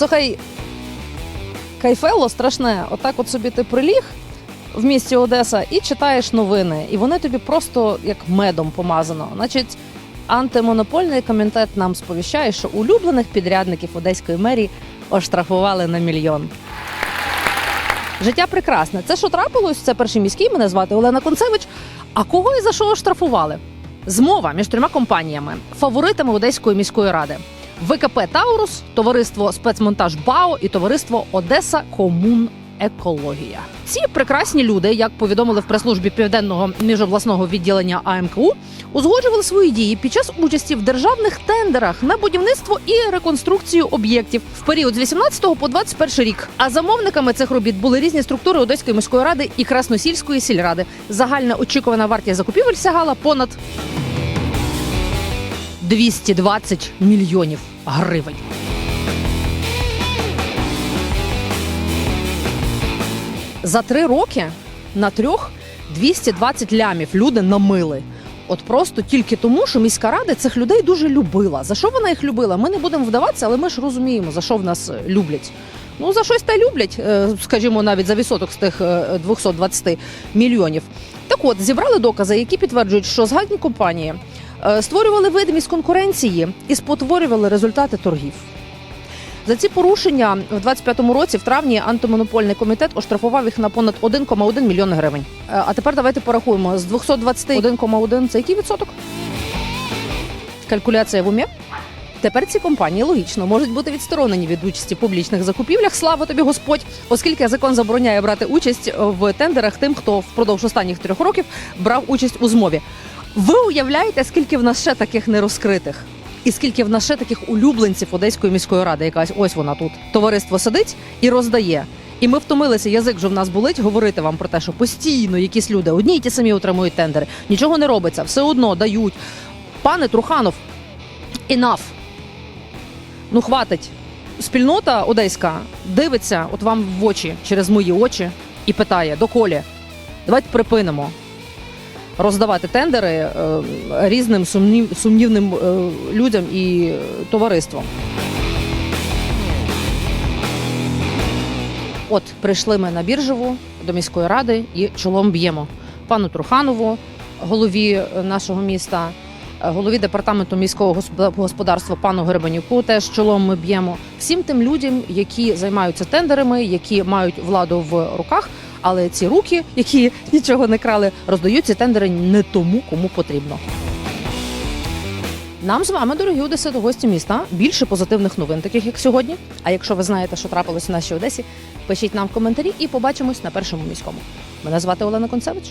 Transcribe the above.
Слухай, кайфело страшне. Отак от собі ти приліг в місті Одеса і читаєш новини. І вони тобі просто як медом помазано. Значить, антимонопольний комітет нам сповіщає, що улюблених підрядників Одеської мерії оштрафували на мільйон. Життя прекрасне. Це що трапилось? Це перший міський. Мене звати Олена Концевич. А кого і за що оштрафували? Змова між трьома компаніями, фаворитами Одеської міської ради. ВКП Таурус, товариство спецмонтаж БАО і товариство Одеса Комун Екологія. Ці прекрасні люди, як повідомили в прес-службі південного міжобласного відділення АМКУ, узгоджували свої дії під час участі в державних тендерах на будівництво і реконструкцію об'єктів в період з 18 по 21 рік. А замовниками цих робіт були різні структури Одеської міської ради і Красносільської сільради. Загальна очікувана вартість закупівель сягала понад 220 мільйонів гривень. За три роки на трьох 220 лямів люди намили. От просто тільки тому, що міська рада цих людей дуже любила. За що вона їх любила? Ми не будемо вдаватися, але ми ж розуміємо, за що в нас е, люблять. Ну за щось та люблять, е, скажімо, навіть за відсоток з тих е, 220 мільйонів. Так от зібрали докази, які підтверджують, що згадні компанії е, створювали видимість конкуренції і спотворювали результати торгів. За ці порушення в 25-му році, в травні, антимонопольний комітет оштрафував їх на понад 1,1 мільйон гривень. Е, А тепер давайте порахуємо з 220 1,1 – це який відсоток? Калькуляція в умі. Тепер ці компанії логічно можуть бути відсторонені від участі в публічних закупівлях. Слава тобі, Господь, оскільки закон забороняє брати участь в тендерах тим, хто впродовж останніх трьох років брав участь у змові. Ви уявляєте, скільки в нас ще таких нерозкритих? І скільки в нас ще таких улюбленців Одеської міської ради, якась ось вона тут. Товариство сидить і роздає. І ми втомилися, язик вже в нас болить говорити вам про те, що постійно якісь люди одні й ті самі отримують тендери. Нічого не робиться, все одно дають. Пане Труханов, enough. Ну, хватить. Спільнота одеська дивиться от вам в очі через мої очі і питає: доколі, давайте припинимо роздавати тендери е, різним сумнів, сумнівним е, людям і товариствам. От прийшли ми на біржеву до міської ради і чолом б'ємо пану Труханову, голові е, нашого міста, голові департаменту міського госпо- господарства пану Гребанюку. Теж чолом ми б'ємо всім тим людям, які займаються тендерами, які мають владу в руках. Але ці руки, які нічого не крали, роздають ці тендери не тому, кому потрібно. Нам з вами, дорогі Одеси, до гості міста, більше позитивних новин, таких як сьогодні. А якщо ви знаєте, що трапилось в нашій Одесі, пишіть нам в коментарі і побачимось на першому міському. Мене звати Олена Концевич.